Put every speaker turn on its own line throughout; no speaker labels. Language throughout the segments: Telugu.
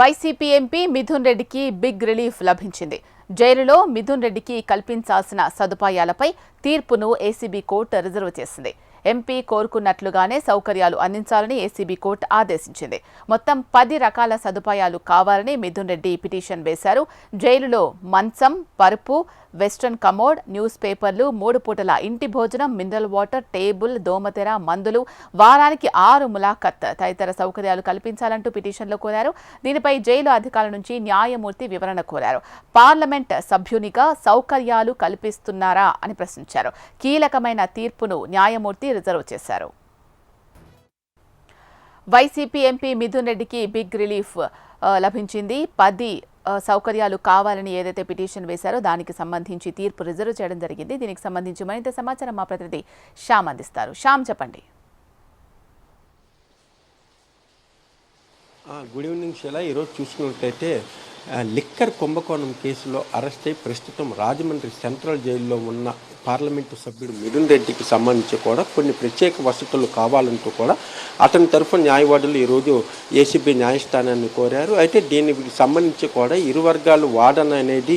వైసీపీ ఎంపీ మిథున్ రెడ్డికి బిగ్ రిలీఫ్ లభించింది. జైలులో మిథున్ రెడ్డికి కల్పించాల్సిన సదుపాయాలపై తీర్పును ఏసీబీ కోర్టు రిజర్వ్ చేసింది. ఎంపీ కోరుకున్నట్లుగానే సౌకర్యాలు అందించాలని ఏసీబీ కోర్టు ఆదేశించింది. మొత్తం పది రకాల సదుపాయాలు కావాలని మిథున్ రెడ్డి పిటిషన్ వేశారు. జైలులో మంచం పరుపు వెస్ట్రన్ కమోడ్ న్యూస్ పేపర్లు మూడు పూటల ఇంటి భోజనం మినరల్ వాటర్ టేబుల్ దోమతెర మందులు వారానికి ఆరు ములాఖత్ తదితర సౌకర్యాలు కల్పించాలంటూ పిటిషన్లో కోరారు. దీనిపై జైలు అధికారుల నుంచి న్యాయమూర్తి వివరణ కోరారు. పార్లమెంట్ సభ్యునిగా సౌకర్యాలు కల్పిస్తున్నారా అని ప్రశ్నించారు. కీలకమైన తీర్పును న్యాయమూర్తి రిజర్వ్ చేశారు. వైసీపీ ఎంపీ మిథున్ రెడ్డికి బిగ్ రిలీఫ్ లభించింది. పది సౌకర్యాలు కావాలని ఏదైతే పిటిషన్ వేశారో దానికి సంబంధించి తీర్పు రిజర్వ్ చేయడం జరిగింది. దీనికి సంబంధించి మరింత సమాచారం మా ప్రతినిధి శ్యామ్ అందిస్తారు. శ్యామ్ చెప్పండి.
గుడ్ ఈవినింగ్ షెలా ఈరోజు చూసుకున్నట్లయితే లిక్కర్ కుంభకోణం కేసులో అరెస్ట్ అయి ప్రస్తుతం రాజమండ్రి సెంట్రల్ జైల్లో ఉన్న పార్లమెంటు సభ్యుడు మిథున్ రెడ్డికి సంబంధించి కూడా కొన్ని ప్రత్యేక వసతులు కావాలంటూ కూడా అతని తరఫున న్యాయవాదులు ఈరోజు ఏసీబీ న్యాయస్థానాన్ని కోరారు. అయితే దీనికి సంబంధించి కూడా ఇరు వర్గాలు వాదన అనేది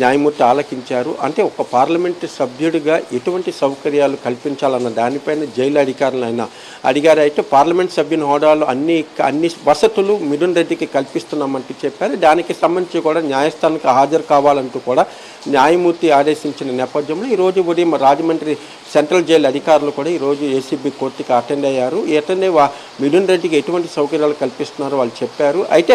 న్యాయమూర్తి ఆలకించారు. అంటే ఒక పార్లమెంటు సభ్యుడిగా ఎటువంటి సౌకర్యాలు కల్పించాలన్న దానిపైన జైలు అధికారులు ఆయన అడిగారు. అయితే పార్లమెంట్ సభ్యుని హోదాలో అన్ని అన్ని వసతులు మిథున్ రెడ్డికి కల్పిస్తున్నామంటూ చెప్పారు. దానికి సంబంధించి కూడా న్యాయస్థానానికి హాజరు కావాలంటూ కూడా న్యాయమూర్తి ఆదేశించిన నేపథ్యంలో ఈరోజు ఉదయం రాజమండ్రి సెంట్రల్ జైలు అధికారులు కూడా ఈరోజు ఏసీబీ కోర్టుకి అటెండ్ అయ్యారు. అటెండ్ అయ్యి వా- మిథున్ రెడ్డికి ఎటువంటి సౌకర్యాలు కల్పిస్తున్నారో వాళ్ళు చెప్పారు. అయితే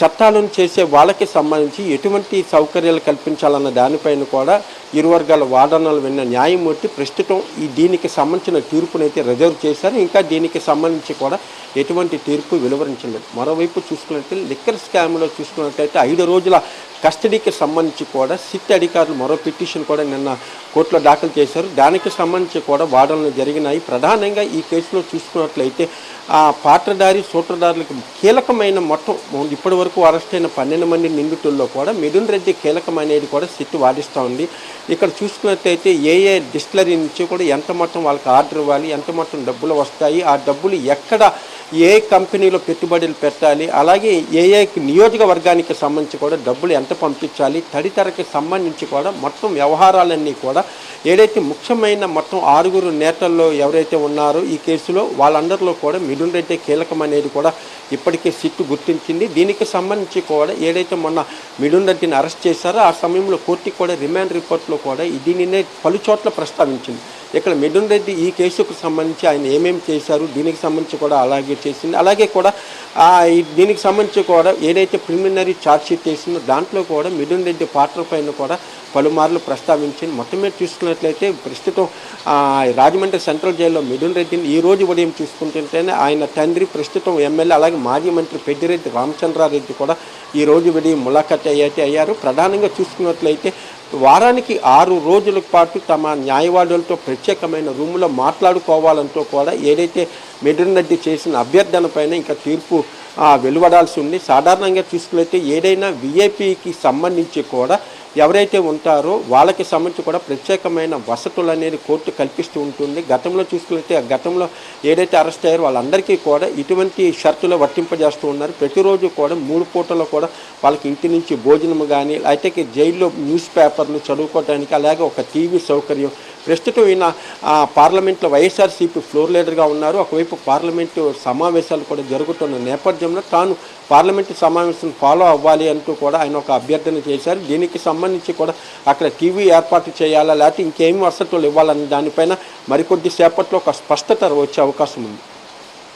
చట్టాలను చేసే వాళ్ళకి సంబంధించి ఎటువంటి సౌకర్యాలు కల్పించాలన్న దానిపైన కూడా ఇరు వర్గాల వాదనలు విన్న న్యాయమూర్తి ప్రస్తుతం ఈ దీనికి సంబంధించిన తీర్పునైతే రిజర్వ్ చేశారు. ఇంకా దీనికి సంబంధించి కూడా ఎటువంటి తీర్పు వెలువరించలేదు. మరోవైపు చూసుకున్నట్లయితే లిక్కర్ స్కామ్లో చూసుకున్నట్లయితే ఐదు రోజుల కస్టడీకి సంబంధించి కూడా సిట్ అధికారులు మరో పిటిషన్ కూడా నిన్న కోర్టులో దాఖలు చేశారు. దానికి సంబంధించి కూడా వాదనలు జరిగినాయి. ప్రధానంగా ఈ కేసులో చూసుకున్నట్లయితే ఆ పాత్రధారి సూత్రధారులకు కీలకమైన మొత్తం ఇప్పటి వరకు అరెస్ట్ అయిన పన్నెండు మంది నిందితుల్లో కూడా మిథున్ రెడ్డి కీలకం అనేది కూడా సిట్ వాదిస్తూ ఉంది. ఇక్కడ చూసుకున్నట్టయితే ఏ ఏ డిస్టిలరీ నుంచి కూడా ఎంత మొత్తం వాళ్ళకి ఆర్డర్ ఇవ్వాలి ఎంత మొత్తం డబ్బులు వస్తాయి ఆ డబ్బులు ఎక్కడ ఏ కంపెనీలో పెట్టుబడులు పెట్టాలి అలాగే ఏ ఏ నియోజకవర్గానికి సంబంధించి కూడా డబ్బులు ఎంత పంపించాలి తదితరకి సంబంధించి కూడా మొత్తం వ్యవహారాలన్నీ కూడా ఏదైతే ముఖ్యమైన మొత్తం ఆరుగురు నేతల్లో ఎవరైతే ఉన్నారో ఈ కేసులో వాళ్ళందరిలో కూడా మిథున్ రెడ్డి కీలకం అనేది కూడా ఇప్పటికే సిట్టు గుర్తించింది. దీనికి సంబంధించి కూడా ఏదైతే మొన్న మిడున్ రెడ్డిని అరెస్ట్ చేశారో ఆ సమయంలో కోర్టుకి కూడా రిమాండ్ రిపోర్ట్లో కూడా దీనినే పలు చోట్ల ప్రస్తావించింది. ఇక్కడ మిథున్ రెడ్డి ఈ కేసుకు సంబంధించి ఆయన ఏమేమి చేశారు? దీనికి సంబంధించి కూడా అలాగే చేసింది. అలాగే కూడా దీనికి సంబంధించి కూడా ఏదైతే ప్రిలిమినరీ ఛార్జ్షీట్ చేసిందో దాంట్లో కూడా మిథున్ రెడ్డి పాత్ర పైన కూడా పలుమార్లు ప్రస్తావించింది. మొత్తం మీద చూసుకున్నట్లయితే ప్రస్తుతం రాజమండ్రి సెంట్రల్ జైల్లో మిథున్ రెడ్డిని ఈ రోజు ఉదయం చూసుకుంటుంటేనే ఆయన తండ్రి ప్రస్తుతం ఎమ్మెల్యే అలాగే మాజీ మంత్రి పెద్దిరెడ్డి రామచంద్రారెడ్డి కూడా ఈ రోజు ఉదయం ములాఖత్ అయ్యాతే అయ్యారు. ప్రధానంగా చూసుకున్నట్లయితే వారానికి ఆరు రోజుల పాటు తమ న్యాయవాదులతో ప్రత్యేకమైన రూములో మాట్లాడుకోవాలంటూ కూడా ఏదైతే మిథున్ రెడ్డి చేసిన అభ్యర్థన పైన ఇంకా తీర్పు వెలువడాల్సి ఉంది. సాధారణంగా చూసుకున్నట్లయితే ఏదైనా విఐపికి సంబంధించి కూడా ఎవరైతే ఉంటారో వాళ్ళకి సంబంధించి కూడా ప్రత్యేకమైన వసతులు అనేది కోర్టు కల్పిస్తూ ఉంటుంది. గతంలో చూసుకుంటే ఆ గతంలో ఏదైతే అరెస్ట్ అయ్యారో వాళ్ళందరికీ కూడా ఇటువంటి షరతులు వర్తింపజేస్తూ ఉన్నారు. ప్రతిరోజు కూడా మూడు పూటలో కూడా వాళ్ళకి ఇంటి నుంచి భోజనం కానీ అయితే జైల్లో న్యూస్ పేపర్లు చదువుకోవడానికి అలాగే ఒక టీవీ సౌకర్యం ప్రస్తుతం ఈయన ఆ, పార్లమెంట్లో వైఎస్ఆర్సీపీ ఫ్లోర్ లీడర్గా ఉన్నారు. ఒకవైపు పార్లమెంటు సమావేశాలు కూడా జరుగుతున్న నేపథ్యంలో తాను పార్లమెంటు సమావేశం ఫాలో అవ్వాలి అంటూ కూడా ఆయన ఒక అభ్యర్థన చేశారు. దీనికి సంబంధించి కూడా అక్కడ టీవీ ఏర్పాటు చేయాలా లేకపోతే ఇంకేమి వసతులు ఇవ్వాలన్న దానిపైన మరికొద్ది సేపట్లో ఒక స్పష్టత వచ్చే అవకాశం ఉంది.